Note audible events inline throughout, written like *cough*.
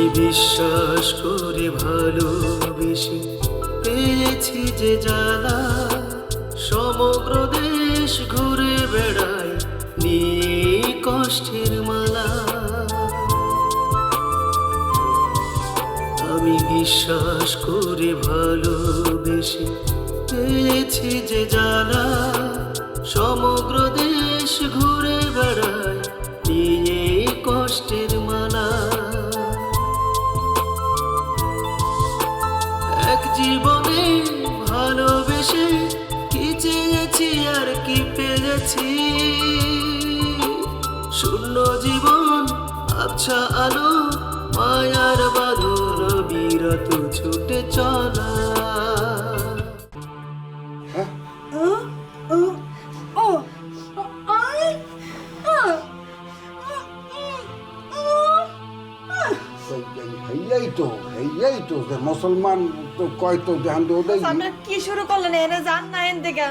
আমি বিশ্বাস করে ভালোবেসে। পেয়েছি যে জ্বালা, সমগ্র দেশ ঘুরে বেড়ায়, নিয়ে কষ্টের মালা। আমি বিশ্বাস করে ভালোবেসে। পেয়েছি যে জ্বালা, সমগ্র দেশ ঘুরে কি পেয়েছি শূন্য জীবন আচ্ছা আলো মায়ার বাঁধন বিরত ছুটে চলা ও তো হেয়াই তো মুসলমান তো কয় তো ওটাই আপনার কি শুরু করলেন এনে জান না এন থেকে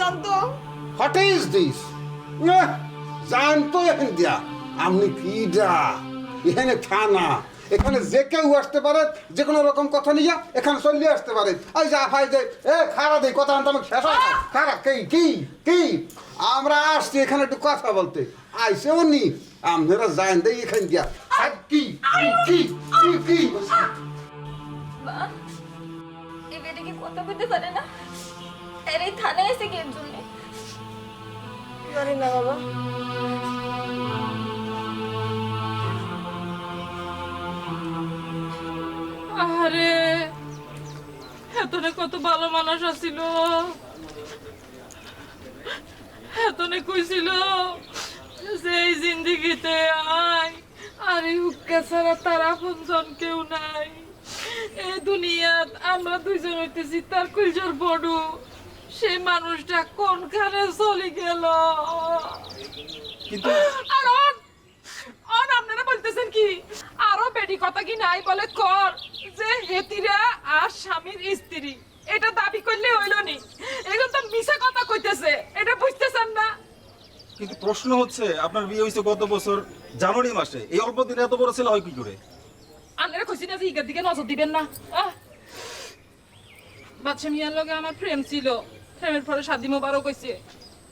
জানতো? হোয়াট ইজ দিস জান তো এখন দিয়া। আপনি কি যা এখানে থানা। এখানে যে কেউ আসতে পারে যে কোনো রকম কথা নিয়ে এখানে চলিয়ে আসতে পারে। ওই যা ভাই যে এ খারা দেই কথা আনতে আমাকে শেষ খারা কি কি কি? আমরা আসছি এখানে একটু কথা বলতে। আইসে উনি আপনারা যান দেই এখানে দিয়া। কি কি কি কি এই কথা বলতে পারে না? এর এই থানায় এসে কি জন্যে জানি না বাবা আরে এতনে কত ভালো মানুষ আছিল। এতনে কইছিল যে এই জিন্দিগিতে আয় আর এই হুক্কা ছাড়া তার আপনজন কেউ নাই। এই দুনিয়াত আমরা দুইজন হইতেছি তার কুলজর বড়। সেই মানুষটা কোনখানে চলে গেল? কিন্তু আর অন আপনারা বলতেছেন কি? আরও বেডি কথা কি নাই বলে কর যে হেতিরা আর স্বামীর স্ত্রী। এটা দাবি করলে হইল নি। এগুলো তো মিছা কথা কইতেছে। এটা বুঝতেছেন না? কিন্তু প্রশ্ন হচ্ছে আপনার বিয়ে হয়েছে গত বছর? জানুয়ারি মাসে। এই অল্প দিনে এত বড় ছেলে হয় কি করে? আপনারা কইছি না যে দিকে নজর দিবেন না! বাচ্চা মিয়ার লগে আমার প্রেম ছিল। প্রেমের পরে শাদি মোবারক হইছে।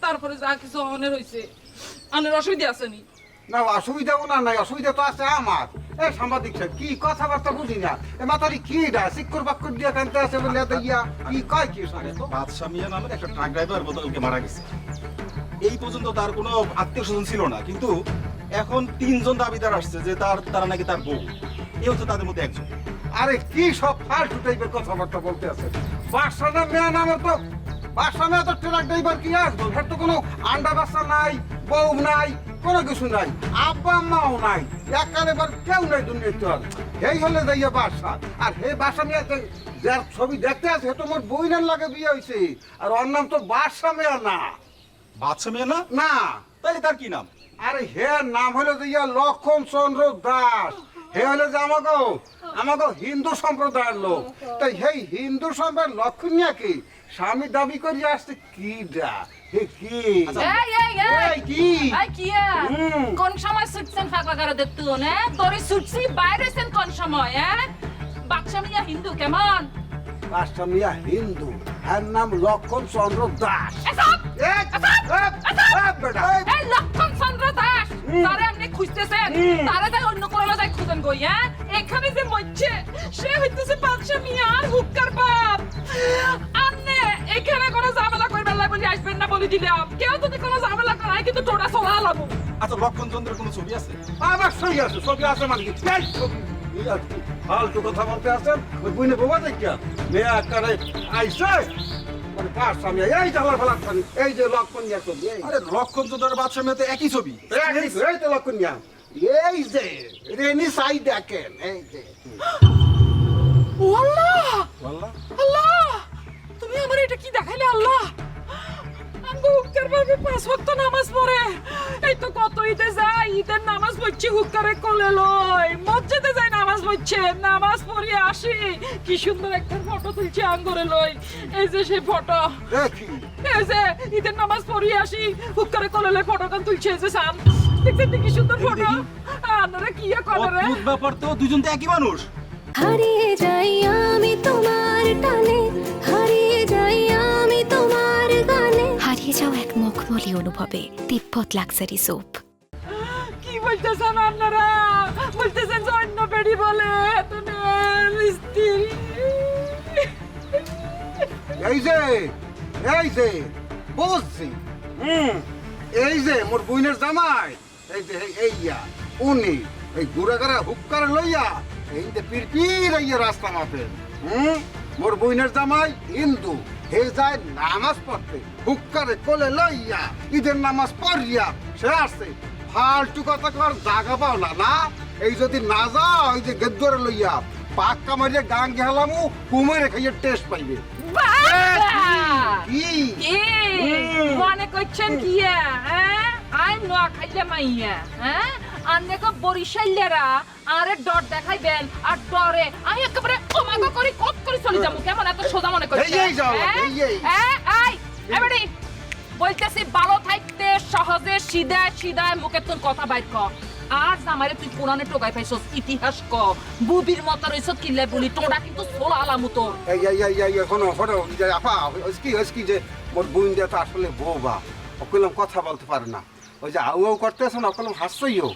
তারপরে যা কিছু অনের হইছে। আনের অসুবিধা আছে নি? না অসুবিধা না নাই অসুবিধা তো আছে আমার। এ সাংবাদিক সাহেব কি কথাবার্তা বুঝি না? এ মাতারি কি ডা সিক্কর বাক্কর দিয়া কানতে আছে বলে এত ইয়া কি কয় কি শুনে? তো বাদশা মিয়া নামের একটা ট্রাক ড্রাইভার গতকালকে মারা গেছে। এই পর্যন্ত তার কোনো আত্মীয় স্বজন ছিল না কিন্তু এখন তিনজন দাবিদার আসছে যে তার তারা নাকি তার বউ। এ হচ্ছে তাদের মধ্যে একজন। আরে কি সব ফালতু টাইপের কথাবার্তা বলতে আছে? বাসাটা মেয়া নামের তো বাসা মেয়া তো ট্রাক ড্রাইভার কি একদম হের তো কোনো আন্ডা বাসা নাই বউ নাই কোনো কিছু নাই আব্বা আম্মাও নাই একারে বার কেউ নাই দুনিয়াতে আর এই হলে যাইয়া বাসা। আর হে বাসা মেয়া যার ছবি দেখতে আছে হে তো মোর বইনের লাগে বিয়ে হয়েছে আর ওর নাম তো বাসা মেয়া না। বাদশা মিয়া না? না। তাহলে তার কি নাম? আরে হে নাম হলো যে ইয়া লক্ষণ চন্দ্র দাস। হে হলো যে আমাকে আমাকে হিন্দু সম্প্রদায়ের লোক। তাই সেই হিন্দু সম্প্রদায়ের লক্ষণ নিয়ে কি? স্বামী দাবি করে আসছে কি ডা? হে কি? এই এই এই। কি? এই কি। কোন সময় ছুটছেন ফাঁকা করে দেখতো না? তোরে ছুটছি বাইরেছেন কোন সময় হ্যাঁ বাচ্চা মিয়া হিন্দু কেমন? পাঁচটা মিয়া হিন্দু। এর নাম লক্ষণ চন্দ্র দাস। এই লক্ষণ চন্দ্র দাস। তারে আপনি খুঁজতেছেন? তারে তাই অন্য কোনো যাই খুঁজেন গই হ্যাঁ এখানে যে মরছে সে হইতেছে বাদশা মিয়া আর হুক্কার বাপ। এখানে কোনো ঝামেলা করবেন না বলি আসবেন না বলে দিলাম। কেউ যদি কোনো ঝামেলা করায় কিন্তু টোটা চলা লাগবো। আচ্ছা লক্ষণ চন্দ্রের কোনো ছবি আছে? আবার সই আছে ছবি আছে মানে কি? ছবি, ফালতু কথা বলতে আছেন ওই বুঝলে বোবা দেখিয়া মেয়ে আকারে আইসে মানে এই জালার ফালার এই যে লক্ষণ নিয়ে ছবি আরে লক্ষণ মিয়া তো একই ছবি। এই তো লক্ষণ নিয়া। এই যে রেনি সাই দেখেন এই যে। আল্লাহ আল্লাহ! তুমি আমার এটা কি দেখাইলে আল্লাহ? হুক্কার ভাবে পাঁচ ওয়াক্ত নামাজ পড়ে। এই তো কত ঈদে যায় ঈদের নামাজ পড়ছি হুক্কারে কোলে লয়। মসজিদে যায় নামাজ পড়ছে নামাজ পড়ে আসি। কি সুন্দর একটা ফটো তুলছে আঙ্গরে লই এই যে সেই ফটো। এই যে ঈদের নামাজ পড়ে আসি হুক্কারে কোলে লয় ফটো কান তুলছে এই যে সাম দেখছেন কি সুন্দর ফটো। আপনারা কি করে ব্যাপার তো দুজন তো একই মানুষ। হারিয়ে যাই আমি তোমার টানে হারিয়ে যাই আমি তোমার গানে। হারিয়ে যাও এক মখমলি অনুভবে তিব্বত লাক্সারি সোপ। কি বলতেছেন আপনারা? বলতেছেন যে অন্য বেড়ি বলে এত মিস্ত্রি এই যে এই যে বুঝছি হুম। এই যে মোর বইনের জামাই এই যে এই- এই ইয়া উনি এই গুড়াগাড়া হুক্কার লইয়া এই যে পিরপির এই রাস্তা মাপে হুম? মোর বইনের জামাই হিন্দু হে যায় নামাজ পড়তে হুক্কারে কোলে লইয়া ঈদের নামাজ পড়িয়া সে আসছে। ফালতু কথা কর জাগা পাও না না? এই যদি না যাও এই যে গেদ্দরে লইয়া পাক কামারিয়া গান গেলামু কুমারে খাইয়ে টেস্ট পাইবে। কি? মনে করছেন কি হ্যাঁ? আই নোয়া খাইলে মাইয়া হ্যাঁ? আরে ডর দেখাইবেন আর ডরে। আমি একেবারে করি চলে যাব। কেমন? এত সোজা মনে করছেন এই, হ্যাঁ? এই, এই। হ্যাঁ, এবারে বলতেছি ভালো থাকতে সহজে মুখে তোর কথা বাইর কর আর জামাইরে তুই পুরানে টোকাই পাইছস ইতিহাস ক। বুবির মতো রইছ কিল্লে বলি তোরা কিন্তু সোলা আলামু তোর। এই এই এই এই এখনও আপা কি কি যে মোর বোন দিয়ে তো আসলে বউবা ওকলম কথা বলতে পারে না। ওই যে আউ আউ করতেছে না ওকলম হাসছইও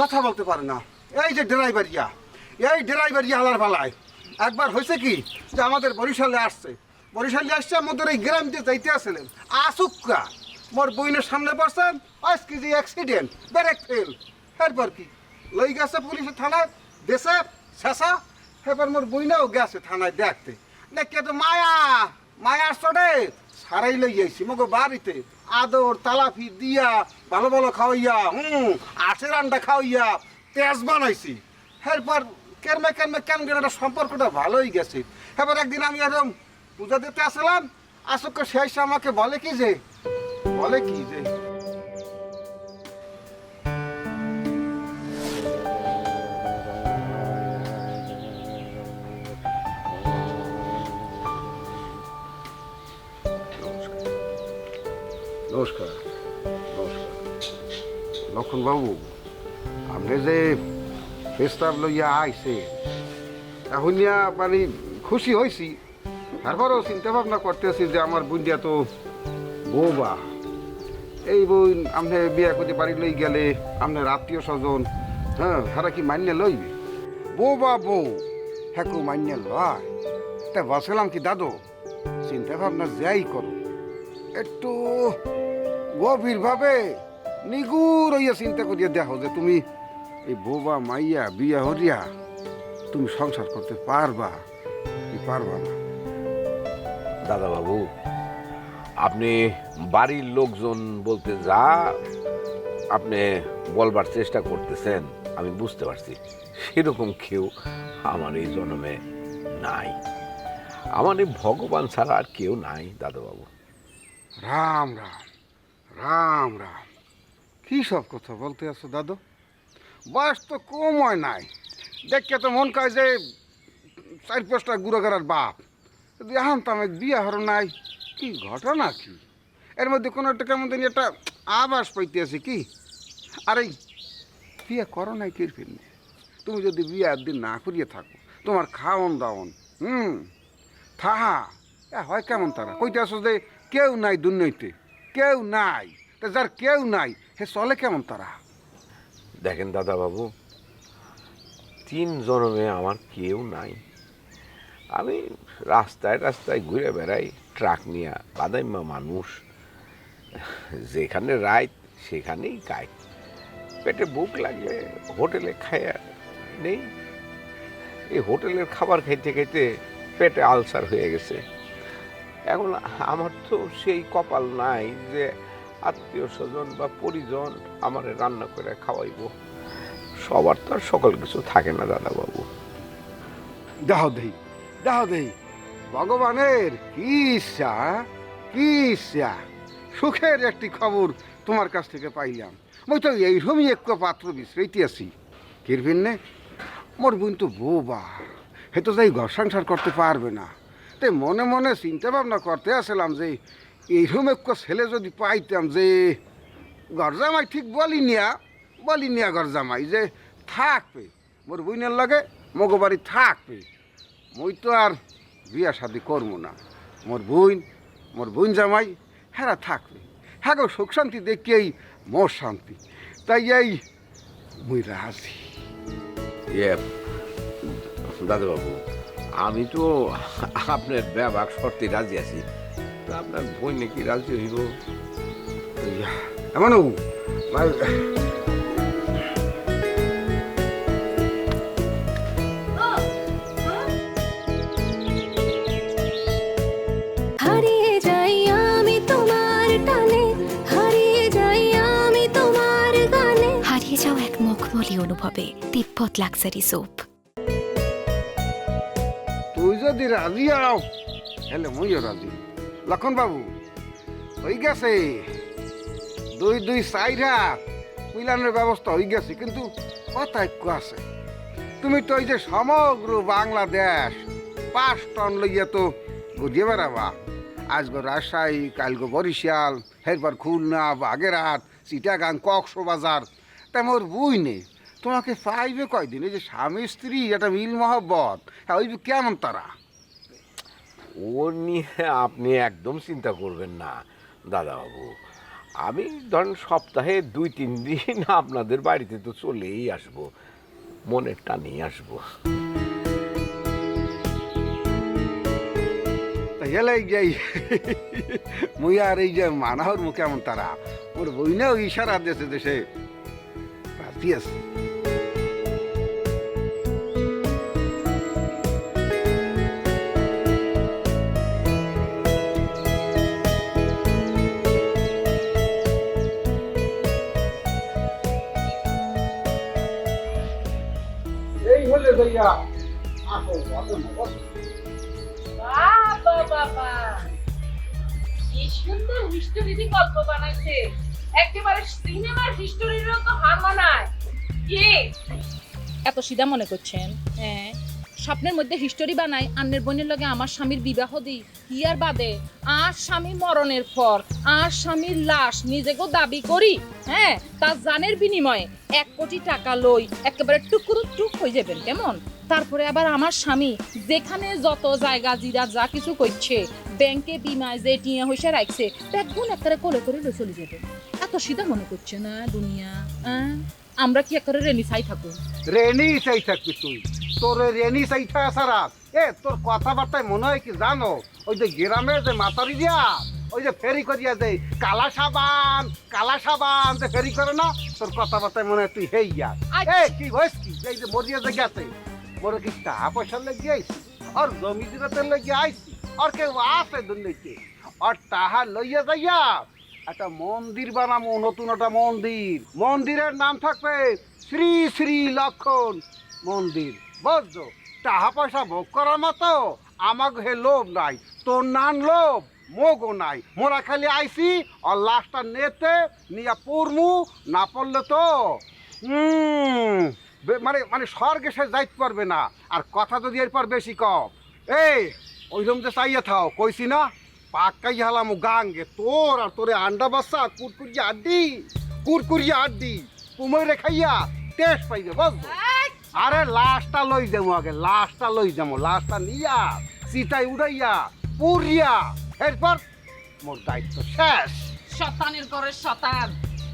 কথা বলতে পারে না। এই যে ড্রাইভারিয়া এই ড্রাইভারিয়া হালার ফালায় একবার হয়েছে কি যে আমাদের বরিশালে আসছে। বরিশালে আসছে, আমাদের এই গ্রাম দিয়ে যাইতে আসছিলেন আসুক্কা, মোর বইনের সামনে পড়ছেন আজ কি যে অ্যাক্সিডেন্ট ব্রেক ফেল এরপর কি? লই গেছে পুলিশের থানায়, দেশে শেষা। এরপর মোর বইনাও গেছে থানায় দেখতে। দেখে তো মায়া মায়া চড়ে সারাই লই যাইছি মগো বাড়িতে। আদর, তালাফি দিয়া, ভালো ভালো খাওয়াইয়া, হুম আশের আন্ডা খাওয়াইয়া তেজ বানাইছি। এরপর কেরমে কেরমে কেন একটা সম্পর্কটা ভালোই গেছে। এবার একদিন আমি একদম পূজা দিতে আসলাম আসক শেষ আমাকে বলে কি যে, বলে কি যে নমস্কার নমস্কার লক্ষণ বাবু, আপনি যে প্রস্তাব লইয়া আইছে, এখন ইয়া মানে খুশি হয়েছি তারপরেও চিন্তা ভাবনা করতেছি যে আমার বুন্দিয়া তো বৌবা। এই বই আপনি বিয়া করতে বাড়ি লই গেলে আপনার আত্মীয় স্বজন হ্যাঁ তারা কি মান্য লইবে? বৌবা বউ হ্যাঁ মান্য লয়। তা বলছিলাম কি, দাদু চিন্তা ভাবনা যাই করো। একটু গভীরভাবে নিগুর হইয়া চিন্তা করিয়া দেখো যে তুমি এই বোবা মাইয়া বিয়া হরিয়া তুমি সংসার করতে পারবা কি পারবা না? দাদা বাবু আপনি বাড়ির লোকজন বলতে যা আপনি বলবার চেষ্টা করতেছেন আমি বুঝতে পারছি। সেরকম কেউ আমার এই জন্মে নাই। আমার এই ভগবান ছাড়া আর কেউ নাই দাদা বাবু রাম রাম। রাম রাম। কি সব কথা বলতে আছো, দাদু? বয়স তো কম হয় নাই। দেখে তো মন কয় যে চার পাঁচটা গুড়াগাড়ার বাপ। যদি তো আমি বিয়া হর নাই, কি ঘটনা কি? এর মধ্যে কোনো একটা কেমন জানি একটা আবাস পাইতে আছে কি? আরে, বিয়ে করো নাই কির ফিরনি? তুমি যদি বিয়ার দিন না করিয়ে থাকো, তোমার খাওন দাওন, হুম? থাহা হয় কেমন তারা? কইতে আসো যে কেউ নাই দুর্নৈতে কেউ নাই। যার কেউ নাই হে চলে কেমন তারা? দেখেন দাদা বাবু তিন জন্মে আমার কেউ নাই। আমি রাস্তায় রাস্তায় ঘুরে বেড়াই, ট্রাক নিয়ে বাদাইমা মানুষ। যেখানে রাইত, সেখানেই খাই পেটে বুক লাগলে হোটেলে খাইয়া নেই। এই হোটেলের খাবার খাইতে খাইতে পেটে আলসার হয়ে গেছে। এখন আমার তো সেই কপাল নাই যে আত্মীয় স্বজন বা পরিজন আমার রান্না করে খাওয়াইবো। সবার তো আর সকল কিছু থাকে না দাদা বাবু দেহ দেই দেহ দেই। ভগবানের কি ইচ্ছা কি ইচ্ছা? সুখের একটি খবর তোমার কাছ থেকে পাইলাম। মই তো এইরকমই এক পাত্র বিশ্রাইতে আছি। কিরবিন নে, মোর বোন তো বৌবা হে তো যাই ঘর সংসার করতে পারবে না। তাই মনে মনে চিন্তা ভাবনা করতে আসলাম যে এইরকম এক ছেলে যদি পাইতাম যে ঘর জামাই ঠিক বলি নিয়া বলি নিয়াগর জামাই যে থাকবে, মোর বইনের লাগে মগো থাকবে, মই তো আর বিয়া শাদি করব না। মোর বোন মোর বোন জামাই, হেরা থাকবে। হ্যাঁ গো সুখ শান্তি দেখিয়েই মোর শান্তি। তাই এই মুই রাজি। ইয়ে দাদাবাবু আমি তো আপনার ব্যবহার শর্তে রাজি আছি। তা আপনার বই নাকি রাজি হইব? এমন ভাই যাই আমি তোমার টানে আমি তোমার হারিয়ে যাও এক মখমলি অনুভবে তিব্বত লাক্সারি সোপ। যদি রাজি আও হলে মুইও রাজি। লক্ষণ বাবু হয়ে গেছে। দুই দুই চাই রাত মিলানোর ব্যবস্থা হয়ে গেছে, কিন্তু একটু আছে। তুমি তো ওই যে সমগ্র বাংলাদেশ পাঁচ টন লইয়া তো ঘুরিয়ে বেড়াবা। আজগো রাজশাহী, কালগো বরিশাল, এরপর খুলনা, বাগেরহাট, চিটাগাং, কক্সবাজার, তা মোর বুই নেই। তোমাকে পাইবে কয়দিন? এই যে স্বামী, স্ত্রী, একটা মিল মহব্বত হ্যাঁ ওই কেমন তারা? ও নিয়ে আপনি একদম চিন্তা করবেন না, দাদাবাবু। আমি ধরেন সপ্তাহে দুই, তিন দিন আপনাদের বাড়িতে তো চলেই আসব, মনের টানেই আসব। যে মুই আর এই যে মানাহর মুখে কেমন তারা, ওর বই বইনেও ইশারা দেশে। দেশে আছে। আসল বাবা বাবা কি সুন্দর হিস্টোরি গল্প বানাইছে। একেবারে সিনেমার হিস্টোরিরও তো হার মানায়। কি এত সিধা মনে করছেন? হ্যাঁ। স্বপ্নের মধ্যে হিস্টোরি বানাই, আন্নের বোনের লগে আমার স্বামীর বিবাহ দিই ইয়ার বাদে? আর স্বামী মরণের পর, আর স্বামীর লাশ নিজেকেও দাবি করি হ্যাঁ? তার জানের বিনিময়ে এক কোটি টাকা লই একেবারে টুকরো টুক হয়ে যাবেন, কেমন? তারপরে আবার আমার স্বামী যেখানে যত জায়গা জিরা যা কিছু করছে, ব্যাংকে বিমায় যে টিয়া হইসে রাখছে ব্যাগুন একটা কোলে করে চলে যাবে। এত সিধা মনে করছে না দুনিয়া হ্যাঁ আমরা কি একটা রেনি চাই থাকুন রেনি চাই থাকবি তুই। তোর রেনি চাই থাকা সারা। এ তোর কথাবার্তায় মনে হয় কি জানো? ওই যে গ্রামে যে মাতারি দিয়া ওই যে ফেরি করিয়া যে কালা সাবান কালা সাবান যে ফেরি করে না তোর কথাবার্তায় মনে হয় তুই হেই যা এ কি হয়েছ কি? এই যে মরিয়া যে গেছে মোর কি টাকা পয়সা লেগে আইছি? আর জমি দিতে লেগে আইছি? আর কেউ আছে দুর্নীতি? আর টাহা লইয়া যাইয়া একটা মন্দির বানাবো, নতুন একটা মন্দির। মন্দিরের নাম থাকবে শ্রী শ্রী লক্ষণ মন্দির। বুঝছ? টাকা পয়সা ভোগ করার মতো আমাকে হে লোভ নাই, তোর নান লোভ মোগো নাই। মোরা খালি আইসি আর লাশটা নেতে নিয়ে পড়মু, না পড়লে তো মানে মানে স্বর্গে সে যাইতে পারবে না। আর কথা যদি এরপর বেশি কম এই, ওইরকম যে চাইয়া থাও, কইছি না? পাক্কাই হালাম গাঙ্গে। তোর আর তোরে আন্ডা বাসা কুরকুরিয়া আড্ডি কুরকুরিয়া আড্ডি। কুমড়ে খাইয়া টেস্ট পাইবে বুঝছ? আরে লাশটা লই যাব আগে লাশটা লই যাব লাশটা নিয়া সিটাই উড়াইয়া পুরিয়া এরপর মোর দায়িত্ব শেষ। শতানের করে শতান।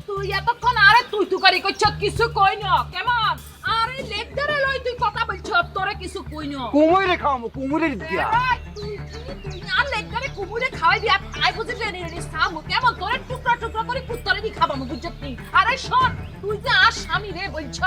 তুই এতক্ষণ আরে তুই তুকারি করছ কিছু কই ন কেমন? আরে লেগ লই তুই কথা বলছ তোরে কিছু কই ন। কুমড়ে খাওয়াবো কুমড়ের দিয়া। আর লেগ কুমুরে খাওয়াই দিয়া আই বুঝি রেনি রেনি সামু কেমন তোরে টুকরা টুকরা করে কুত্তরে দি খাবামু বুঝছত আরে শোন তুই যে আর স্বামী রে বলছ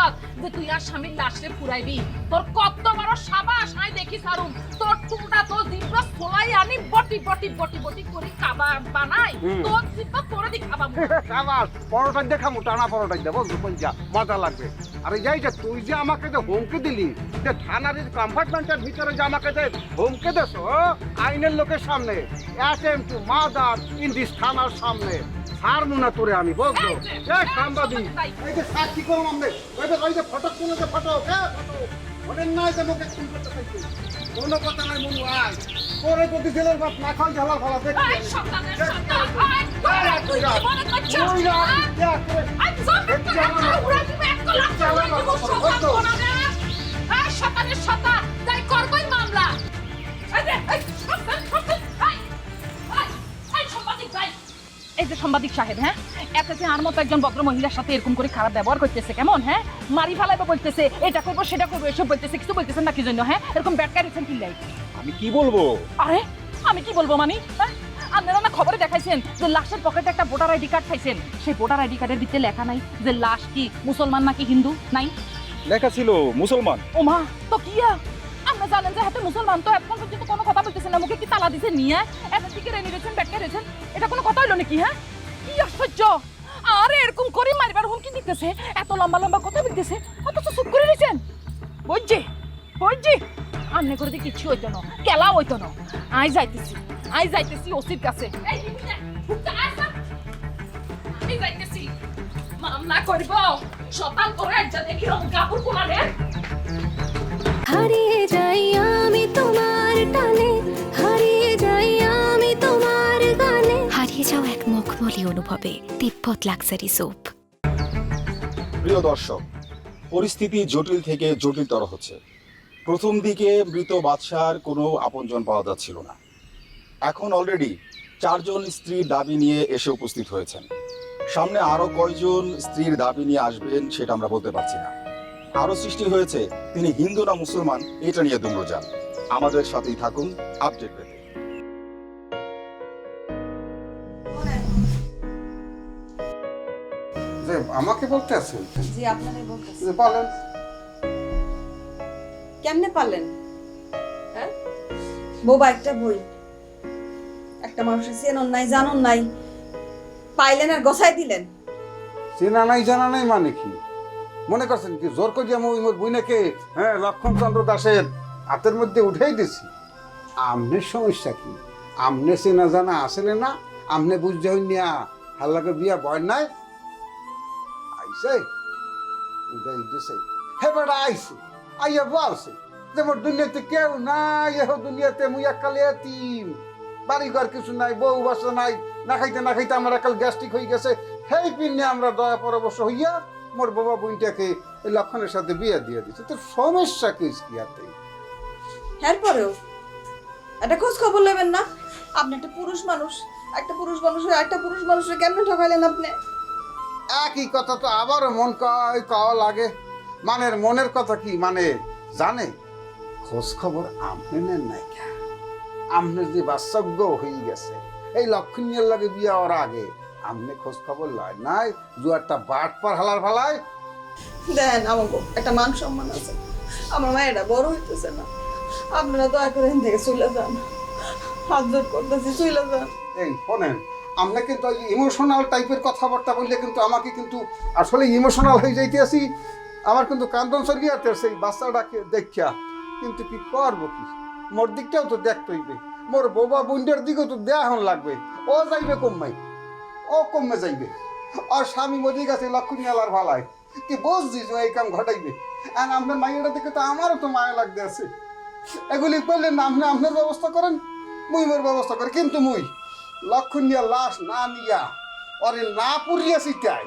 যে তুই আর স্বামীর লাশে পুরাইবি তোর কত বড় সাবাস আই দেখি সারুম। তোর টুকরা তোর জিব্রা সোলাই আনি বটি বটি বটি বটি করে খাবার বানাই তোর জিব্রা তোরে দি খাবামু আমার *laughs* পরোটা দেখামো টানা পরোটা দেবো পঞ্জা মজা লাগবে। আরে যাই যে তুই যে আমাকে যে হুমকি দিলি যে থানার কম্পার্টমেন্টের ভিতরে যে আমাকে যে হুমকি আইনের লোকের সামনে attempt to murder in this থানার সামনে। ছাড়বো না তোরে আমি বলছো এ সাংবাদিক এই যে সাক্ষী করলাম রে? ওই যে ওই যে ফটক তুলে যে ফটক হ্যাঁ ফটক ওদের নাই যে মুখে খুন করতে চাইছি। কোনো কথা নাই মনু আয়। তোরে যদি ছেলের বাপ না ঝালা ফালা তোরে তুই জীবনে কত বাচ্চা আই জব সাংবাদিক সাহেব হ্যাঁ? এত যে আর মতো একজন ভদ্র মহিলার সাথে এরকম করে খারাপ ব্যবহার করতেছে কেমন হ্যাঁ? মারি ফেলাইবো বলতেছে এটা করব সেটা করব এসব বলতেছে কিছু বলতেছেন না কি জন্য হ্যাঁ? এরকম ব্যাটকা দিচ্ছেন কি লাই? আমি কি বলব? আরে আমি কি বলব মানি হ্যাঁ? আপনারা না খবরে দেখাইছেন যে লাশের পকেটে একটা ভোটার আইডি কার্ড পাইছেন। সেই ভোটার আইডি কার্ডের ভিতরে লেখা নাই যে লাশ কি মুসলমান নাকি হিন্দু? নাই? লেখা ছিল মুসলমান। ওমা তো কি আর? আপনি জানেন যে হাতে মুসলমান তো এখন পর্যন্ত কোনো কথা বলতেছেন না মুখে কি তালা দিছে নিয়ে? এত দিকে রেনি রয়েছেন ব্যাটকে রয়েছেন? এটা কোনো কথা হইল নাকি হ্যাঁ? কি আশ্চর্য? আরে এরকম করে মারিবার হুমকি দিতেছে। এত লম্বা লম্বা কথা বলতেছে অথচ চুপ করে রয়েছেন। বুঝছি বুঝছি আমনে করে দিয়ে কিচ্ছু হইতো না কেলা হইতো না। আই যাইতেছি আই যাইতেছি ওসির কাছে। আমি যাইতেছি। মামলা করব। করে দেখি রং কাপড় হারিয়ে যাই আমি তোমার টানে হারিয়ে যাই আমি তোমার গানে। হারিয়ে যাও এক অনুভবে তিব্বত লাক্সারি সোপ প্রিয় দর্শক, পরিস্থিতি জটিল থেকে জটিলতর হচ্ছে। প্রথম দিকে মৃত বাদশার কোনো আপনজন পাওয়া যাচ্ছিল না। এখন অলরেডি চারজন স্ত্রীর দাবি নিয়ে এসে উপস্থিত হয়েছেন। সামনে আরও কয়জন স্ত্রীর দাবি নিয়ে আসবেন সেটা আমরা বলতে পারছি না। আরও সৃষ্টি হয়েছে, তিনি হিন্দু না মুসলমান, এটা নিয়ে দুম্রজান আমাদের সাথেই থাকুন আপডেট আমাকে বলতে আছেন জি আপনারাই বলতেছি যে বলেন কেমনে পারলেন হ্যাঁ? বোবা একটা বই। একটা মানুষের চেনন নাই জানন নাই। পাইলেন আর গসাই দিলেন। চেনা নাই জানা নাই মানে কি? মনে করছেন কি জোর করি আমি ওই মোর বইনাকে হ্যাঁ লক্ষণচন্দ্র দাসের হাতের মধ্যে উঠেই দিছি? আমনের সমস্যা কি? আমনে চেনা জানা আসলে না আমনে বুঝতে হইনিয়া হাল্লাকে বিয়া বয় নাই আইসে উঠাই দিছে। হে বেড়া আইসে আইয়া বলছে যে মোর দুনিয়াতে কেউ নাই, এহ দুনিয়াতে মুই একালে এতিম। বাড়ি ঘর কিছু নাই, বউ বাসা নাই, না খাইতে না খাইতে আমার একাল গ্যাস্ট্রিক হয়ে গেছে। সেই পিনে আমরা দয়া পরবশ হইয়া মোর বাবা বোনটাকে লক্ষণের সাথে বিয়ে দিয়ে দিচ্ছে তো সমস্যা কি কি হাতে এরপরেও একটা খোঁজ খবর নেবেন না? আপনি একটা পুরুষ মানুষ, একটা পুরুষ মানুষ হয়ে একটা পুরুষ মানুষের কেমনে ঠকাইলেন আপনি? একই কথা তো আবারও মন কয় কওয়া লাগে। মানের মনের কথা কি মানে জানে? খোঁজ খবর আপনি নেন নাই কে? আপনি যে বাস্তব্য হয়ে গেছে। এই লক্ষণীয় লাগে বিয়ে হওয়ার আগে আপনি খোঁজ খবর লয় নাই দু একটা বাট পার হালার ফালায়। দেন আমাকে একটা মান সম্মান আছে। আমার মায়েরা বড় হইতেছে না। আপনারা দয়া করে থেকে চলে যান। হাত জোর করতেছি চলে যান। এই শোনেন আমরা কিন্তু ইমোশনাল টাইপের কথাবার্তা বললে কিন্তু আমাকে কিন্তু আসলে ইমোশনাল হয়ে যাইতে আসি। আমার কিন্তু কান্দন সরিয়াতে সেই বাচ্চাটাকে দেখিয়া কিন্তু কি করব কি? মোর দিকটাও তো দেখতে হইবে। মোর বোবা বুন্ডের দিকেও তো দেয়া হন লাগবে। ও যাইবে কম্মাই ও কমে যাইবে। আর স্বামী মরে গেছে লক্ষণ আলার ভালায়। কি বুঝছিস এই কাম ঘটাইবে? আর আপনার মাইয়াটা দিকে তো আমারও তো মায়া লাগতে আছে। এগুলি করলেন না আপনি আপনার ব্যবস্থা করেন। মুই মোর ব্যবস্থা করি, কিন্তু মুই লক্ষণ নিয়া লাশ না নিয়া অরে না পুরিয়া সিটাই।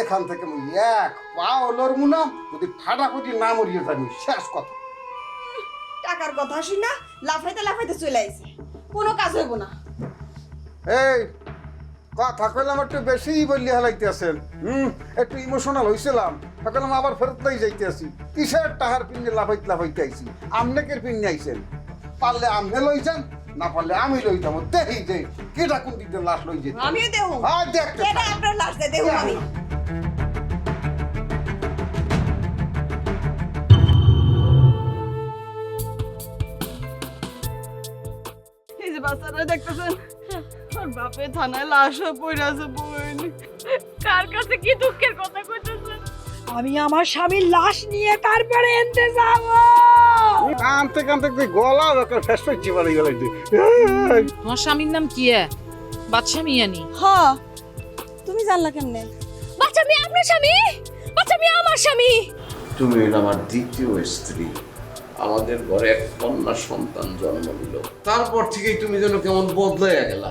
এখান থেকে মুই এক পাও লড়মু না যদি ফাটা কুটি না মরিয়ে যাবি শেষ কথা। টাকার কথা শুন না লাফাইতে লাফাইতে চলে আইছে। কোনো কাজ হইব না। এই কথা কইলাম একটু বেশি বললি হালাইতে আছেন হুম একটু ইমোশনাল হইছিলাম। তখন আবার ফেরত নাই যাইতে আসি কিসের টাহার পিনে লাফাইতে লাফাইতে আইছি? আমনেকের পিনে আইছেন। পারলে আমনে লই যান। না পারলে আমি লই যাব। দেখি যে কেটা কোন দিকে লাশ লই যেতে আমিও দেহু। হ্যাঁ দেখতে কেডা আপনার লাশ আমি? এই যে বাচ্চারা দেখতেছেন? আর বাপে থানায় লাশও পড়ে আছে বোন কার কাছে কি দুঃখের কথা কইতেছেন? আমি আমার স্বামীর লাশ নিয়ে তারপরে এনতে যাব। কানতে কানতে একটু গলা একটা ফেস ফেস চিপারে গেল তোমার স্বামীর নাম কি বাদশা মিয়ানি। হ তুমি জানলা কেমনে? বাচ্চা মেয়ে আপনার স্বামী? বাচ্চা মেয়ে আমার স্বামী। তুমি আমার দ্বিতীয় স্ত্রী। আমাদের ঘরে এক কন্যা সন্তান জন্ম দিল তারপর থেকেই তুমি যেন কেমন বদলাইয়া গেলা।